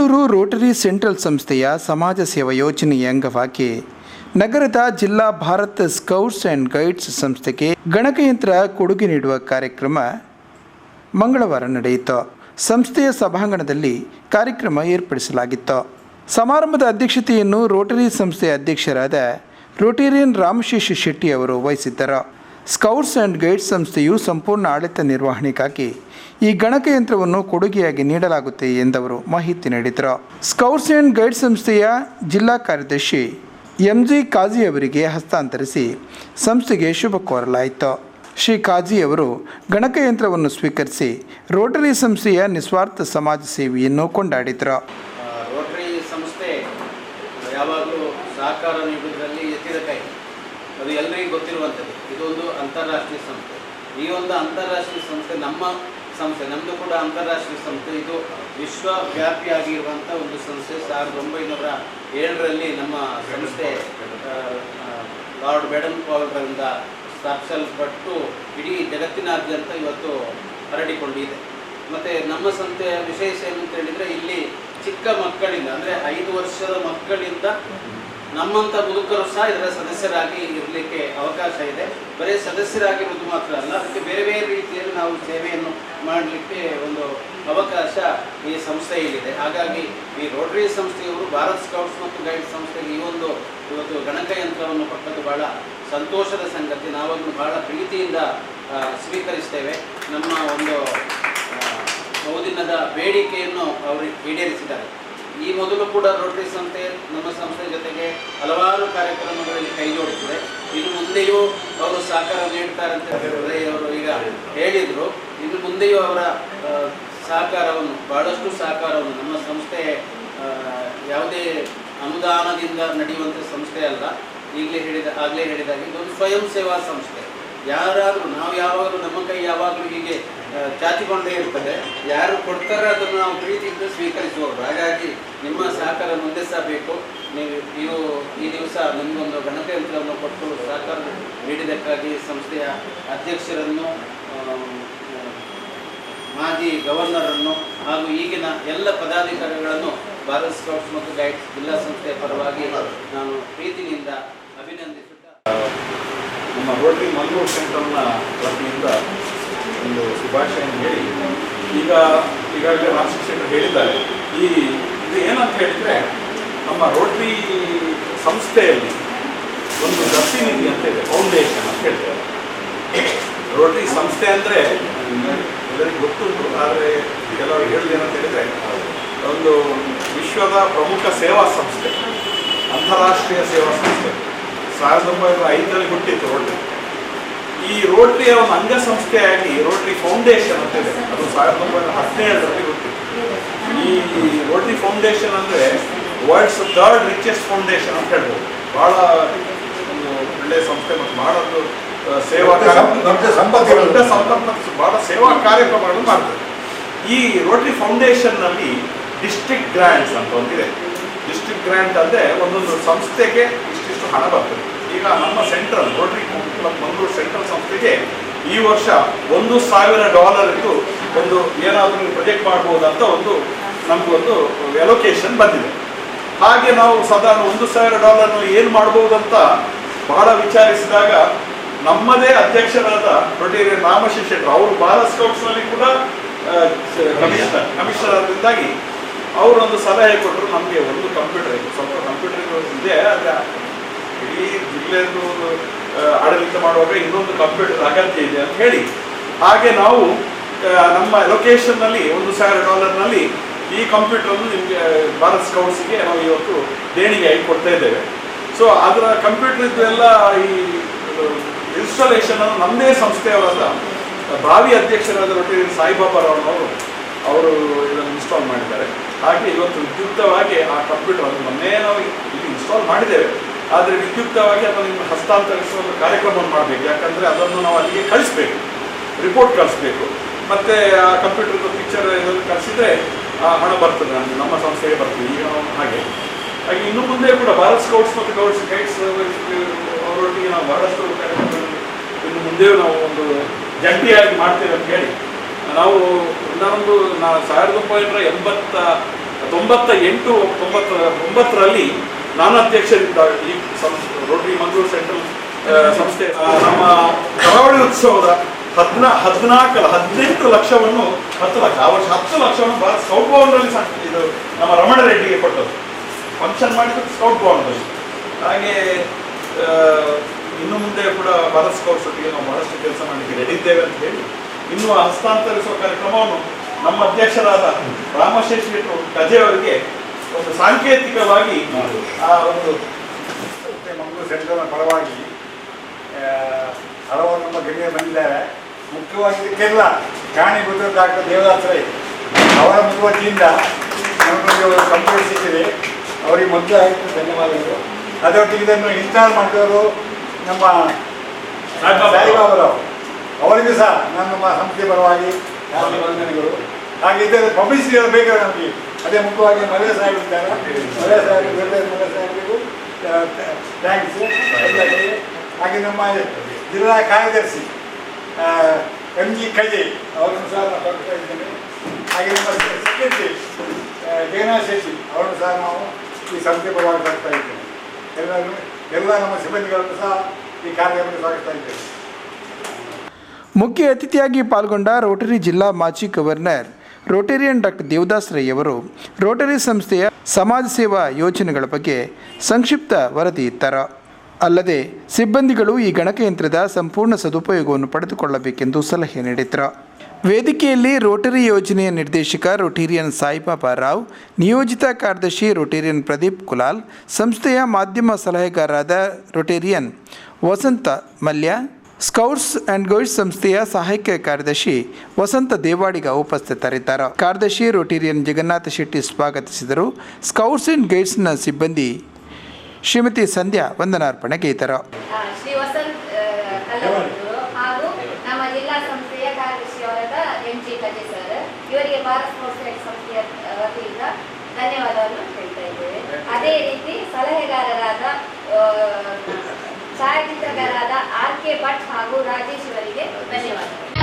Mangaluru Rotary central ಸಂಸ್ಥೆಯ ಸಮಾಜ ಸೇವಾ ಯೋಜನೆಯ ಅಂಗವಾಗಿ ನಗರದ ಜಿಲ್ಲಾ ಭಾರತ ಸ್ಕೌಟ್ಸ್ ಆ್ಯಂಡ್ ಗೈಡ್ಸ್ ಸಂಸ್ಥೆಗೆ ಗಣಕಯಂತ್ರ ಕೊಡುಗೆ ನೀಡುವ ಕಾರ್ಯಕ್ರಮ ಮಂಗಳವಾರ ನಡೆಯಿತು. ಸಂಸ್ಥೆಯ ಸಭಾಂಗಣದಲ್ಲಿ ಕಾರ್ಯಕ್ರಮ ಏರ್ಪಡಿಸಲಾಗಿತ್ತು. ಸಮಾರಂಭದ ಅಧ್ಯಕ್ಷತೆಯನ್ನು ರೋಟರಿ ಸಂಸ್ಥೆಯ ಅಧ್ಯಕ್ಷರಾದ ರೋಟೇರಿಯನ್ ರಾಮಶೇಷ ಶೆಟ್ಟಿ ಅವರು ವಹಿಸಿದ್ದರು. ಸ್ಕೌಟ್ಸ್ ಆ್ಯಂಡ್ ಗೈಡ್ಸ್ ಸಂಸ್ಥೆಯು ಸಂಪೂರ್ಣ ಆಡಳಿತ ನಿರ್ವಹಣೆಗಾಗಿ ಈ ಗಣಕಯಂತ್ರವನ್ನು ಕೊಡುಗೆಯಾಗಿ ನೀಡಲಾಗುತ್ತೆ ಎಂದವರು ಮಾಹಿತಿ ನೀಡಿದರು. ಸ್ಕೌಟ್ಸ್ ಆ್ಯಂಡ್ ಗೈಡ್ ಸಂಸ್ಥೆಯ ಜಿಲ್ಲಾ ಕಾರ್ಯದರ್ಶಿ ಎಂ ಜಿ ಕಾಜಿ ಅವರಿಗೆ ಹಸ್ತಾಂತರಿಸಿ ಸಂಸ್ಥೆಗೆ ಶುಭ ಕೋರಲಾಯಿತು. ಶ್ರೀ ಕಾಜಿ ಅವರು ಗಣಕಯಂತ್ರವನ್ನು ಸ್ವೀಕರಿಸಿ ರೋಟರಿ ಸಂಸ್ಥೆಯ ನಿಸ್ವಾರ್ಥ ಸಮಾಜ ಸೇವೆಯನ್ನು ಕೊಂಡಾಡಿದರು. ರೋಟರಿ ಸಂಸ್ಥೆ, ಯಾವಾಗಲೂ ಸಹಕಾರ ನೀಡುವುದರಲ್ಲಿ ಎತ್ತಿದ ಕೈ ಅದು ಎಲ್ಲರಿಗೂ ಗೊತ್ತಿರುವಂಥದ್ದು. ಇದೊಂದು ಅಂತಾರಾಷ್ಟ್ರೀಯ ಸಂಸ್ಥೆ. ಈ ಒಂದು ಅಂತಾರಾಷ್ಟ್ರೀಯ ಸಂಸ್ಥೆ ನಮ್ಮ ಸಂಸ್ಥೆ. ನಮ್ಮದು ಕೂಡ ಅಂತಾರಾಷ್ಟ್ರೀಯ ಸಂಸ್ಥೆ. ಇದು ವಿಶ್ವವ್ಯಾಪಿಯಾಗಿರುವಂಥ ಒಂದು ಸಂಸ್ಥೆ. ಸಾವಿರದ ಒಂಬೈನೂರ ಏಳರಲ್ಲಿ ನಮ್ಮ ಸಂಸ್ಥೆ ಲಾರ್ಡ್ ಬೇಡನ್ ಪವರ್ಗಳಿಂದ ಸ್ಥಾಪಿಸಲ್ಪಟ್ಟು ಇಡೀ ಜಗತ್ತಿನಾದ್ಯಂತ ಇವತ್ತು ಹರಡಿಕೊಂಡಿದೆ. ಮತ್ತು ನಮ್ಮ ಸಂಸ್ಥೆಯ ವಿಶೇಷ ಏನು ಅಂತ ಹೇಳಿದರೆ ಇಲ್ಲಿ ಚಿಕ್ಕ ಮಕ್ಕಳಿಂದ, ಅಂದರೆ ಐದು ವರ್ಷದ ಮಕ್ಕಳಿಂದ ನಮ್ಮಂಥ ಮುದುಕರು ಸಹ ಇದರ ಸದಸ್ಯರಾಗಿ ಇರಲಿಕ್ಕೆ ಅವಕಾಶ ಇದೆ. ಬರೀ ಸದಸ್ಯರಾಗಿರೋದು ಮಾತ್ರ ಅಲ್ಲ, ಅದಕ್ಕೆ ಬೇರೆ ಬೇರೆ ರೀತಿಯಲ್ಲಿ ನಾವು ಸೇವೆಯನ್ನು ಮಾಡಲಿಕ್ಕೆ ಒಂದು ಅವಕಾಶ ಈ ಸಂಸ್ಥೆಯಲ್ಲಿದೆ. ಹಾಗಾಗಿ ಈ ರೋಟರಿ ಸಂಸ್ಥೆಯವರು, ಭಾರತ್ ಸ್ಕೌಟ್ಸ್ ಮತ್ತು ಗೈಡ್ ಸಂಸ್ಥೆಗೆ ಈ ಒಂದು ಇವತ್ತು ಗಣಕಯಂತ್ರವನ್ನು ಕೊಟ್ಟದ್ದು ಬಹಳ ಸಂತೋಷದ ಸಂಗತಿ. ನಾವನ್ನು ಬಹಳ ಪ್ರೀತಿಯಿಂದ ಸ್ವೀಕರಿಸ್ತೇವೆ. ನಮ್ಮ ಒಂದು ಬಹುದಿನದ ಬೇಡಿಕೆಯನ್ನು ಅವರು ಈಡೇರಿಸಿದ್ದಾರೆ. ಈ ಮೊದಲು ಕೂಡ ರೋಟರಿ ಸಂಸ್ಥೆ ನಮ್ಮ ಸಂಸ್ಥೆ ಜೊತೆಗೆ ಹಲವಾರು ಕಾರ್ಯಕ್ರಮಗಳಲ್ಲಿ ಕೈಜೋಡಿಸಿದೆ. ಇನ್ನು ಮುಂದೆಯೂ ಅವರು ಸಹಕಾರ ನೀಡ್ತಾರೆ ಅಂತ ಹೇಳಿದ್ರೆ ಅವರು ಹೇಳಿದರು ಇದು ಮುಂದೆಯೂ ಅವರ ಸಹಕಾರವನ್ನು, ಬಹಳಷ್ಟು ಸಹಕಾರವನ್ನು, ನಮ್ಮ ಸಂಸ್ಥೆ ಯಾವುದೇ ಅನುದಾನದಿಂದ ನಡೆಯುವಂಥ ಸಂಸ್ಥೆ ಅಲ್ಲ, ಈಗಲೇ ಹೇಳಿದ, ಆಗಲೇ ಹೇಳಿದಾಗೆ, ಇದೊಂದು ಸ್ವಯಂ ಸೇವಾ ಸಂಸ್ಥೆ. ಯಾರಾದರೂ, ನಾವು ಯಾವಾಗಲೂ ನಮ್ಮ ಕೈ ಯಾವಾಗಲೂ ಹೀಗೆ ಚಾಚಿಕೊಂಡೇ ಇರ್ತದೆ. ಯಾರು ಕೊಡ್ತಾರೆ ಅದನ್ನು ನಾವು ಪ್ರೀತಿಯಿಂದ ಸ್ವೀಕರಿಸುವವರು. ಹಾಗಾಗಿ ನಿಮ್ಮ ಸಹಕಾರ ಮುಂದೆ ಸಹ ಬೇಕು. ನೀವು ನೀವು ಈ ದಿವಸ ನಮಗೊಂದು ಗಣಕಯಂತ್ರವನ್ನು ಕೊಟ್ಟು ಸಹಕಾರ ನೀಡಿದ್ದಕ್ಕಾಗಿ ಸಂಸ್ಥೆಯ ಅಧ್ಯಕ್ಷರನ್ನು ಮಾಜಿ ಗವರ್ನರನ್ನು ಹಾಗೂ ಈಗಿನ ಎಲ್ಲ ಪದಾಧಿಕಾರಿಗಳನ್ನು ಭಾರತ್ ಸ್ಕೌಟ್ಸ್ ಮತ್ತು ಗೈಡ್ಸ್ ಜಿಲ್ಲಾ ಸಂಸ್ಥೆಯ ಪರವಾಗಿ ನಾನು ಪ್ರೀತಿನಿಂದ ನಮ್ಮ ಮಂಗಳೂರು ಸೆಂಟ್ರಲ್ನ ವತಿಯಿಂದ ಒಂದು ಶುಭಾಶಯನ್ನು ಹೇಳಿ, ಈಗ ಈಗಾಗಲೇ ರಾಮಶಿಕ್ಷಕರು ಹೇಳಿದ್ದಾರೆ. ಈ ಇದು ಏನಂತ ಹೇಳಿದರೆ, ನಮ್ಮ ರೋಟರಿ ಸಂಸ್ಥೆಯಲ್ಲಿ ಒಂದು ದತ್ತಿನಿಧಿ ಅಂತ ಇದೆ ಫೌಂಡೇಶನ್ ಅಂತ ಹೇಳ್ತಾರೆ. ರೋಟರಿ ಸಂಸ್ಥೆ ಅಂದರೆ ಎಲ್ಲರಿಗೂ ಗೊತ್ತುಂಟು ಆದರೆ ಕೆಲವರು ಅಂತ ಹೇಳಿದರೆ, ಒಂದು ವಿಶ್ವದ ಪ್ರಮುಖ ಸೇವಾ ಸಂಸ್ಥೆ, ಅಂತಾರಾಷ್ಟ್ರೀಯ ಸೇವಾ ಸಂಸ್ಥೆ. ಸಾವಿರದ ಒಂಬೈನೂರ ಐದರಲ್ಲಿ ಹುಟ್ಟಿತ್ತು ರೋಟರಿ. ಈ ರೋಟರಿಯ ಒಂದು ಅಂಗಸಂಸ್ಥೆಯಾಗಿ ರೋಟರಿ ಫೌಂಡೇಶನ್ ಅಂತ ಇದೆ. ಅದು ಸಾವಿರದ ಒಂಬೈನೂರ ಹದಿನೇಳರಲ್ಲಿ ಹುಟ್ಟಿತ್ತು. ಈ ರೋಟರಿ ಫೌಂಡೇಶನ್ ಅಂದರೆ ವರ್ಲ್ಡ್ಸ್ ಥರ್ಡ್ ರಿಚೆಸ್ಟ್ ಫೌಂಡೇಶನ್ ಅಂತ ಹೇಳ್ಬೋದು. ಭಾಳ ಒಂದು ಒಳ್ಳೆಯ ಸಂಸ್ಥೆ ಮತ್ತು ಮಾಡೋದು ಒಂದು ಸೇವಾ ದೊಡ್ಡ ಸಂ- ದೊಡ್ಡ ಸಂಪತ್ತಿಗಳು. ದೊಡ್ಡ ಮತ್ತು ಭಾಳ ಸೇವಾ ಕಾರ್ಯಕ್ರಮಗಳನ್ನು ಮಾಡ್ತದೆ. ಈ ರೋಟರಿ ಫೌಂಡೇಶನ್ನಲ್ಲಿ ಡಿಸ್ಟ್ರಿಕ್ಟ್ ಗ್ರ್ಯಾಂಟ್ಸ್ ಅಂತ ಒಂದಿದೆ. ಡಿಸ್ಟ್ರಿಕ್ಟ್ ಗ್ರ್ಯಾಂಟ್ ಅಂದರೆ ಒಂದೊಂದು ಸಂಸ್ಥೆಗೆ ಇಷ್ಟಿಷ್ಟು ಹಣ ಬರ್ತದೆ. ಈಗ ನಮ್ಮ central Rotary club Mangaluru central ಸಂಸ್ಥೆಗೆ ಈ ವರ್ಷ ಒಂದು ಸಾವಿರ ಡಾಲರ್ ಇದ್ದು ಒಂದು ಏನಾದರೂ ಪ್ರೊಜೆಕ್ಟ್ ಮಾಡ್ಬೋದಂತ ಒಂದು ನಮಗೊಂದು ಎಲೊಕೇಶನ್ ಬಂದಿದೆ. ಹಾಗೆ ನಾವು ಸಾಧಾರಣ ಒಂದು ಸಾವಿರ ಡಾಲರ್ನಲ್ಲಿ ಏನು ಮಾಡ್ಬೋದಂತ ಬಹಳ ವಿಚಾರಿಸಿದಾಗ ನಮ್ಮದೇ ಅಧ್ಯಕ್ಷರಾದ ರೊಟೇರಿಯನ್ ರಾಮಶೇಷ ಶೆಟ್ಟರು ಅವರು ಭಾರತ್ ಸ್ಕೌಟ್ಸ್ನಲ್ಲಿ ಕೂಡ ಕಮಿಷನರ್ ಕಮಿಷನರ್ ಆದ್ದರಿಂದಾಗಿ ಅವರೊಂದು ಸಲಹೆ ಕೊಟ್ಟರು, ನಮಗೆ ಒಂದು ಕಂಪ್ಯೂಟರ್ ಸ್ವಲ್ಪ ಕಂಪ್ಯೂಟರ್ ಇದೆ ಇಡೀ ಜಿಲ್ಲೆಯನ್ನು ಆಡಳಿತ ಮಾಡುವಾಗ ಇನ್ನೊಂದು ಕಂಪ್ಯೂಟರ್ ಅಗತ್ಯ ಇದೆ ಅಂತ ಹೇಳಿ. ಹಾಗೆ ನಾವು ನಮ್ಮ ಲೊಕೇಶನ್ನಲ್ಲಿ ಒಂದು ಸಾವಿರ ಡಾಲರ್ನಲ್ಲಿ ಈ ಕಂಪ್ಯೂಟರನ್ನು ನಿಮಗೆ ಭಾರತ್ ಸ್ಕೌಟ್ಸ್ಗೆ ನಾವು ಇವತ್ತು ದೇಣಿಗೆ ಕೊಡ್ತಾ ಇದ್ದೇವೆ. ಸೊ ಅದರ ಕಂಪ್ಯೂಟರ್ ಎಲ್ಲ ಈ ಇನ್ಸ್ಟಾಲೇಷನ್ ಅನ್ನು ನಮ್ಮದೇ ಸಂಸ್ಥೆಯವರಾದ ಭಾವಿ ಅಧ್ಯಕ್ಷರಾದ ರೊಟ್ಟಿ ಸಾಯಿಬಾಬಾರವರು ಅವರು ಇದನ್ನು ಇನ್ಸ್ಟಾಲ್ ಮಾಡಿದ್ದಾರೆ. ಹಾಗೆ ಇವತ್ತು ವಿದ್ಯುಕ್ತವಾಗಿ ಆ ಕಂಪ್ಯೂಟರ್ ಅನ್ನು ಮೊನ್ನೆ ನಾವು ಇಲ್ಲಿ ಇನ್ಸ್ಟಾಲ್ ಮಾಡಿದ್ದೇವೆ. ಆದರೆ ವಿದ್ಯುಕ್ತವಾಗಿ ಅದನ್ನು ಹಸ್ತಾಂತರಿಸುವ ಒಂದು ಕಾರ್ಯಕ್ರಮವನ್ನು ಮಾಡಬೇಕು. ಯಾಕಂದರೆ ಅದನ್ನು ನಾವು ಅಲ್ಲಿಗೆ ಕಳಿಸ್ಬೇಕು. ರಿಪೋರ್ಟ್ ಕಳಿಸ್ಬೇಕು. ಮತ್ತು ಆ ಕಂಪ್ಯೂಟರ್ದು ಪಿಕ್ಚರ್ ಇದನ್ನು ಕಳಿಸಿದರೆ ಹಣ ಬರ್ತದೆ ನಮ್ಗೆ, ನಮ್ಮ ಸಂಸ್ಥೆಗೆ ಬರ್ತದೆ. ಈಗ ಹಾಗೆ. ಹಾಗೆ ಇನ್ನು ಮುಂದೆ ಕೂಡ ಭಾರತ್ ಸ್ಕೌಟ್ಸ್ ಮತ್ತು ಗೌಡ್ಸ್ ಗೈಡ್ಸ್ ಅವರೊಟ್ಟಿಗೆ ನಾವು ಬಹಳಷ್ಟು ಕಾರ್ಯಕ್ರಮಗಳನ್ನು ಇನ್ನು ಮುಂದೆಯೂ ನಾವು ಒಂದು ಜಂಟಿಯಾಗಿ ಮಾಡ್ತೇವೆ ಅಂತ ಹೇಳಿ. ನಾವು ನಾನೊಂದು ನಾ ಸಾವಿರದ ಒಂಬೈನೂರ ಎಂಬತ್ತ ತೊಂಬತ್ತ ಎಂಟು, ತೊಂಬತ್ತ ಒಂಬತ್ತರಲ್ಲಿ ನಾನು ಅಧ್ಯಕ್ಷರಿದ್ದಾವೆ ಈ ರೋಟರಿ ಮಂಗಳೂರು ಸೆಂಟ್ರಲ್ ಸಂಸ್ಥೆ ನಮ್ಮ ಕರಾವಳಿ ಉತ್ಸವದ ಹದಿನಾ ಹದಿನಾಲ್ಕು ಹದಿನೆಂಟು ಲಕ್ಷವನ್ನು, ಹತ್ತು ಲಕ್ಷ, ಆ ವರ್ಷ ಹತ್ತು ಲಕ್ಷವನ್ನು ಭಾರತ ಸ್ಕೌಟ್ ಭವನದಲ್ಲಿ ಇದು ನಮ್ಮ ರಮಣ ರೆಡ್ಡಿಗೆ ಕೊಟ್ಟದ್ದು. ಫಂಕ್ಷನ್ ಮಾಡಿದ್ದು ಸ್ಕೌಟ್ ಭವನದಲ್ಲಿ ಹಾಗೆ ಇನ್ನು ಮುಂದೆ ಕೂಡ ಭಾರತ್ ಸ್ಕೌಟ್ಸ್ ಒಟ್ಟಿಗೆ ನಾವು ಬಹಳಷ್ಟು ಕೆಲಸ ಮಾಡಲಿಕ್ಕೆ ರೆಡಿ ಇದ್ದೇವೆ ಅಂತ ಹೇಳಿ, ಇನ್ನು ಹಸ್ತಾಂತರಿಸುವ ಕಾರ್ಯಕ್ರಮವನ್ನು ನಮ್ಮ ಅಧ್ಯಕ್ಷರಾದ ರಾಮಶೇಷ್ ಕಜೆ ಅವರಿಗೆ ಒಂದು ಸಾಂಕೇತಿಕವಾಗಿ ಆ ಒಂದು ಮಂಗಳೂರು ಸೆಂಟ್ರಲ್ನ ಪರವಾಗಿ ಹಲವಾರು ನಮ್ಮ ಗಣ್ಯರು ಬಂದಿದ್ದಾರೆ. ಮುಖ್ಯವಾಗಿ ಇದಕ್ಕೆಲ್ಲ ಕಾರಣೀಭೂತ ಡಾಕ್ಟರ್ ದೇವದಾಸರೇ ಅವರ ಮುತುವರ್ಜಿಯಿಂದ ನಮಗೊಂದು ಕಂಪ್ಯೂಟರ್ ಸಿಕ್ಕಿದೆ ಅವರಿಗೆ ಮೊದಲು ಆಯಿತು ಧನ್ಯವಾದಗಳು. ಅದರೊಟ್ಟಿಗೆ ಇದನ್ನು ಇನ್ಸ್ಟಾಲ್ ಮಾಡಿದವರು ನಮ್ಮ ಸಾಯಿಬಾಬಾ. ಸಾಯಿಬಾಬಾರಾವ್ ಅವರಿಗೂ ಸಹ ನಾನು ನಮ್ಮ ಸಂಸ್ಥೆ ಪರವಾಗಿ ವಂದನೆಗಳು ಹಾಗೆ ಇದರ ಪಬ್ಲಿಸಿಟಿ ಬೇಕಾದ್ರೆ ನಮಗೆ. ಅದೇ ಮುಖ್ಯವಾಗಿ ಸಾಹೇಬ್ ಇದ್ದಾರೆ. ಮಲೆ ಸಾಹೇಬ್ ಮಲೆ ಸಾಹೇಬರಿಗೂ ಹಾಗೆ ನಮ್ಮ ಜಿಲ್ಲಾ ಕಾರ್ಯದರ್ಶಿ ಎಂ ಜಿ ಕಜೆ ಅವರನ್ನು ಸಹ ನಾವು ಸ್ವಾಗತಿಸ್ತಾ ಇದ್ದೇನೆ ಹಾಗೆ ನಮ್ಮ ಸೆಕ್ರೆಟರಿ ಜಯನಾ ಶೆಟ್ಟಿ ಅವರನ್ನು ಸಹ ನಾವು ಈ ಸಂಸ್ಥೆ ಪರವಾಗಿ ಬರ್ತಾ ಇದ್ದೇನೆ ಎಲ್ಲರೂ ಎಲ್ಲ ನಮ್ಮ ಸಿಬ್ಬಂದಿಗಳನ್ನು ಸಹ ಈ ಕಾರ್ಯಕ್ರಮಕ್ಕೆ ಸ್ವಾಗತಿಸ್ತಾ ಇದ್ದೇನೆ ಮುಖ್ಯ ಅತಿಥಿಯಾಗಿ ಪಾಲ್ಗೊಂಡ ರೋಟರಿ ಜಿಲ್ಲಾ ಮಾಜಿ governor Rotarian doctor Devadas Rai ಅವರು ರೋಟರಿ ಸಂಸ್ಥೆಯ ಸಮಾಜ ಸೇವಾ ಯೋಜನೆಗಳ ಬಗ್ಗೆ ಸಂಕ್ಷಿಪ್ತ ವರದಿ ತರ ಅಲ್ಲದೆ ಸಿಬ್ಬಂದಿಗಳು ಈ ಗಣಕಯಂತ್ರದ ಸಂಪೂರ್ಣ ಸದುಪಯೋಗವನ್ನು ಪಡೆದುಕೊಳ್ಳಬೇಕೆಂದು ಸಲಹೆ ನೀಡಿದರು ವೇದಿಕೆಯಲ್ಲಿ ರೋಟರಿ ಯೋಜನೆಯ ನಿರ್ದೇಶಕ ರೋಟೇರಿಯನ್ ಸಾಯಿಬಾಬಾ ರಾವ್, ನಿಯೋಜಿತ ಕಾರ್ಯದರ್ಶಿ ರೋಟೇರಿಯನ್ ಪ್ರದೀಪ್ ಕುಲಾಲ್, ಸಂಸ್ಥೆಯ ಮಾಧ್ಯಮ ಸಲಹೆಗಾರರಾದ Rotarian Vasantha Mallya scouts and guides ಸಂಸ್ಥೆಯ ಸಹಾಯಕ ಕಾರ್ಯದರ್ಶಿ ವಸಂತ ದೇವಾಡಿಗ ಉಪಸ್ಥಿತರಿದ್ದಾರೆ. ಕಾರ್ಯದರ್ಶಿ ರೋಟೇರಿಯನ್ ಜಗನ್ನಾಥ ಶೆಟ್ಟಿ ಸ್ವಾಗತಿಸಿದರು. ಸ್ಕೌಟ್ಸ್ ಅಂಡ್ ಗೈಡ್ಸ್ನ ಸಿಬ್ಬಂದಿ ಶ್ರೀಮತಿ ಸಂಧ್ಯಾ ವಂದನಾರ್ಪಣೆ ಗೀತರು ಧನ್ಯವಾದವನ್ನು ಹೇಳ್ತಾ ಇದ್ದೇವೆ. ಅದೇ ರೀತಿ ಸಲಹೆಗಾರರಾದ ಛಾಯಾಚಿತ್ರಗಾರರಾದ ಆರ್ ಕೆ ಭಟ್ ಹಾಗೂ ರಾಜೇಶ್ ಅವರಿಗೆ ಧನ್ಯವಾದಗಳು.